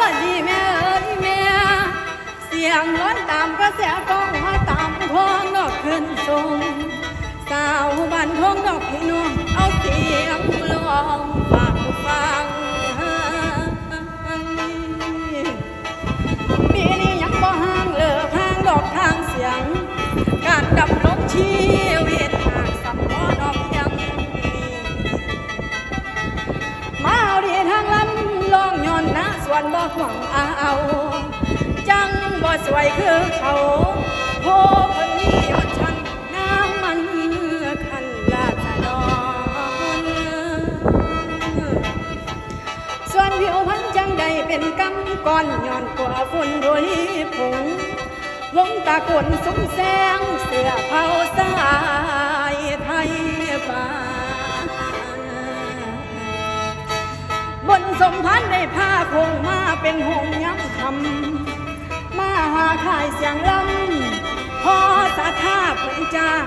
บัดนี้แม่เอ้ยแม่ เสียงล้นตามกระแสฟ้า วนบ่หวังเอา จังบ่สวยคือเขาโพเพิ่นมียอดชันน้ำมันคันลาชดอนส่วนผิวพันจังใดเป็นกำก้อนย้อนกว่าฝุ่นโรยผงวงตากลสมแสงเสื้อเผาสายไทยป่าบนสมพันธ์ได้ผ้า ขายเสียงลำพอสาธาเพิ่นจ้าง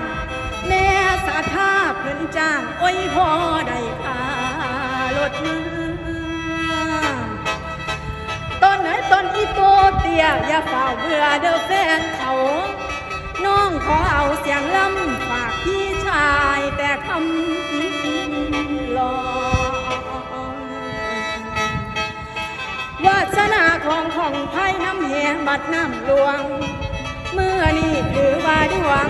แม่สาธาเพิ่นจ้าง โอ้ยพ่อได้ค่ารถมือต้นไหนต้นอีโตเตีย อย่าเฝ้าเบื่อเด้อแฟนเขาน้องขอเอาเสียงลำฝากพี่ชายแต่คำลองวาสนา ของของไพ่น้ำแหบัดน้ำหลวง เมื่อนี้ถือว่าดวง